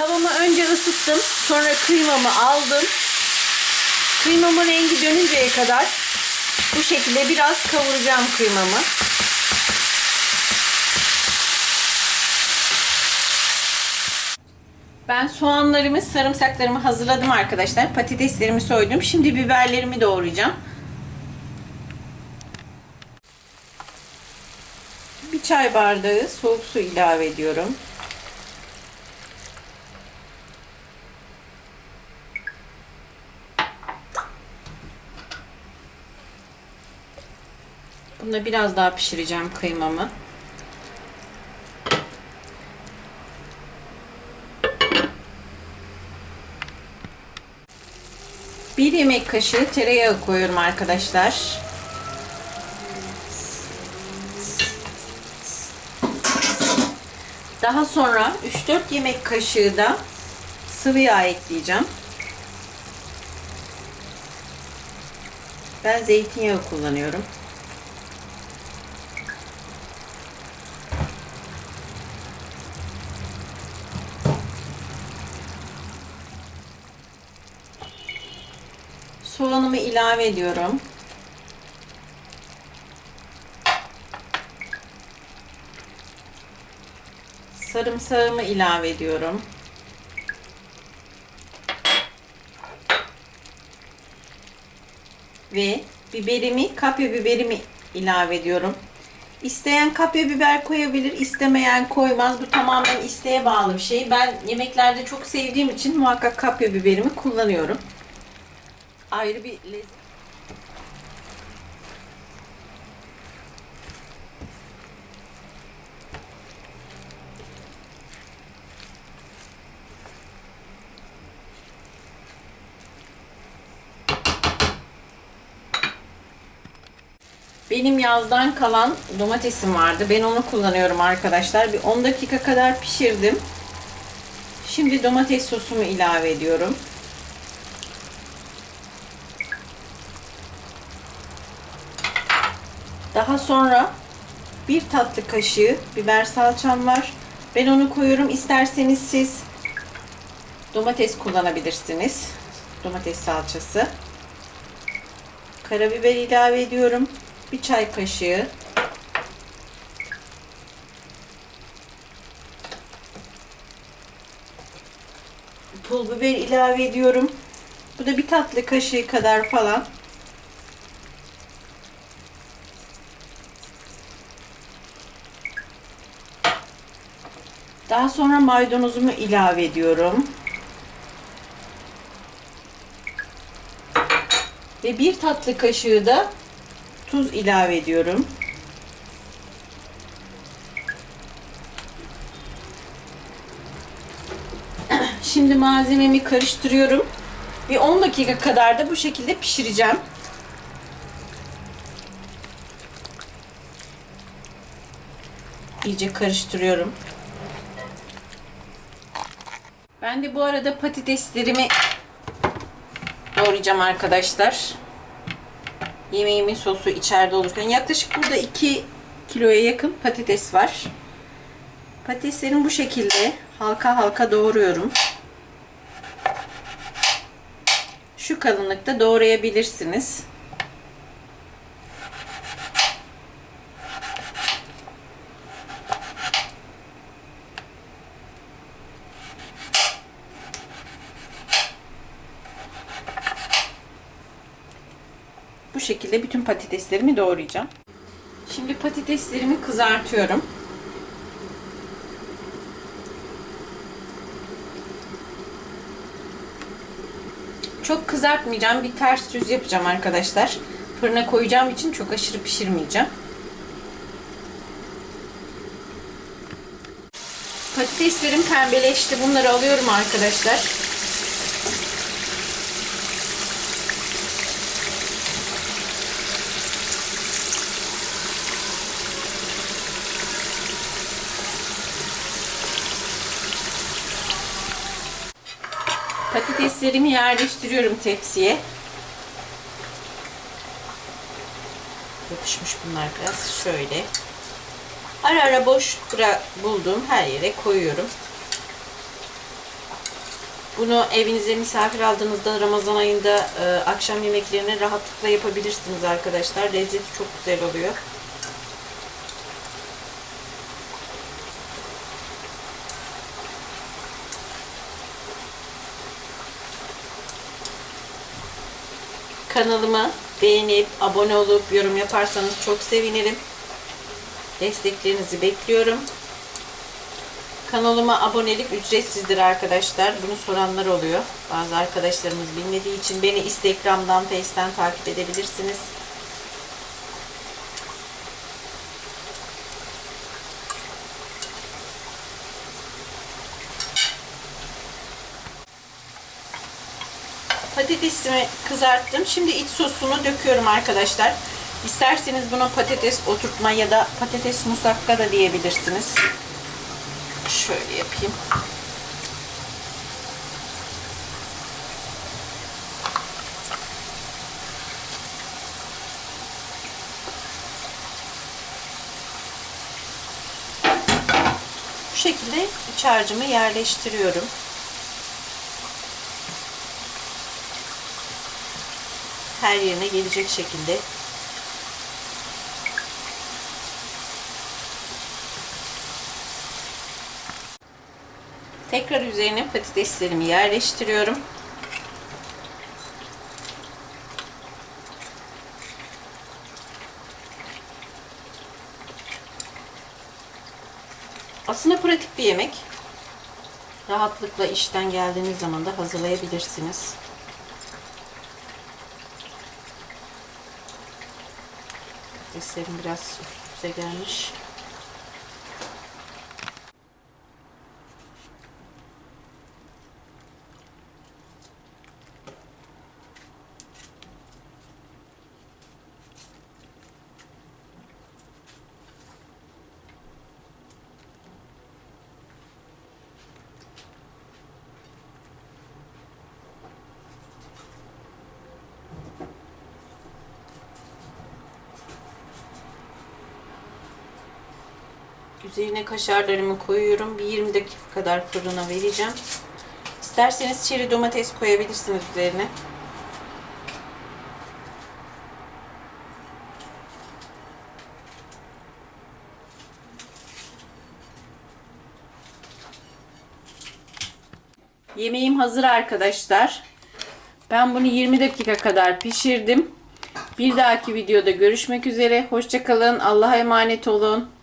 Tavamı önce ısıttım. Sonra kıymamı aldım. Kıymamın rengi dönünceye kadar bu şekilde biraz kavuracağım kıymamı. Ben soğanlarımı, sarımsaklarımı hazırladım arkadaşlar. Patateslerimi soydum. Şimdi biberlerimi doğrayacağım. Bir çay bardağı soğuk su ilave ediyorum. Bunda biraz daha pişireceğim kıymamı. Bir yemek kaşığı tereyağı koyuyorum arkadaşlar. Daha sonra 3-4 yemek kaşığı da sıvı yağ ekleyeceğim. Ben zeytinyağı kullanıyorum. Soğanımı ilave ediyorum. Sarımsağımı ilave ediyorum. Ve biberimi, kapya biberimi ilave ediyorum. İsteyen kapya biber koyabilir, istemeyen koymaz. Bu tamamen isteğe bağlı bir şey. Ben yemeklerde çok sevdiğim için muhakkak kapya biberimi kullanıyorum. Ayrı bir lezzet. Benim yazdan kalan domatesim vardı. Ben onu kullanıyorum arkadaşlar. Bir 10 dakika kadar pişirdim. Şimdi domates sosumu ilave ediyorum. Daha sonra bir tatlı kaşığı biber salçam var. Ben onu koyuyorum. İsterseniz siz domates kullanabilirsiniz. Domates salçası. Karabiber ilave ediyorum. Bir çay kaşığı. Pul biber ilave ediyorum. Bu da bir tatlı kaşığı kadar falan. Daha sonra maydanozumu ilave ediyorum. Ve bir tatlı kaşığı da tuz ilave ediyorum. Şimdi malzememi karıştırıyorum. Bir 10 dakika kadar da bu şekilde pişireceğim. İyice karıştırıyorum. Ben de bu arada patateslerimi doğrayacağım arkadaşlar. Yemeğimin sosu içeride olurken yaklaşık burada 2 kiloya yakın patates var. Patateslerimi bu şekilde halka halka doğruyorum. Şu kalınlıkta doğrayabilirsiniz. Bu şekilde bütün patateslerimi doğrayacağım. Şimdi patateslerimi kızartıyorum. Çok kızartmayacağım. Bir ters düz yapacağım arkadaşlar. Fırına koyacağım için çok aşırı pişirmeyeceğim. Patateslerim pembeleşti. Bunları alıyorum arkadaşlar. Patateslerimi yerleştiriyorum tepsiye. Yapışmış bunlar biraz. Şöyle. Ara ara boş buldum her yere koyuyorum. Bunu evinize misafir aldığınızda Ramazan ayında e, akşam yemeklerini rahatlıkla yapabilirsiniz arkadaşlar. Lezzeti çok güzel oluyor. Kanalımı beğenip abone olup yorum yaparsanız çok sevinirim. Desteklerinizi bekliyorum. Kanalıma abonelik ücretsizdir arkadaşlar. Bunu soranlar oluyor. Bazı arkadaşlarımız bilmediği için beni Instagram'dan, Face'ten takip edebilirsiniz. Patatesimi kızarttım. Şimdi iç sosunu döküyorum arkadaşlar. İsterseniz buna patates oturtma ya da patates musakka da diyebilirsiniz. Şöyle yapayım. Bu şekilde iç harcımı yerleştiriyorum. Her yerine gelecek şekilde Tekrar üzerine patateslerimi yerleştiriyorum. Aslında pratik bir yemek. Rahatlıkla işten geldiğiniz zaman da hazırlayabilirsiniz. Patateslerim biraz üst üste gelmiş. Üzerine kaşarlarımı koyuyorum. Bir 20 dakika kadar fırına vereceğim. İsterseniz çeri domates koyabilirsiniz üzerine. Yemeğim hazır arkadaşlar. Ben bunu 20 dakika kadar pişirdim. Bir dahaki videoda görüşmek üzere. Hoşçakalın. Allah'a emanet olun.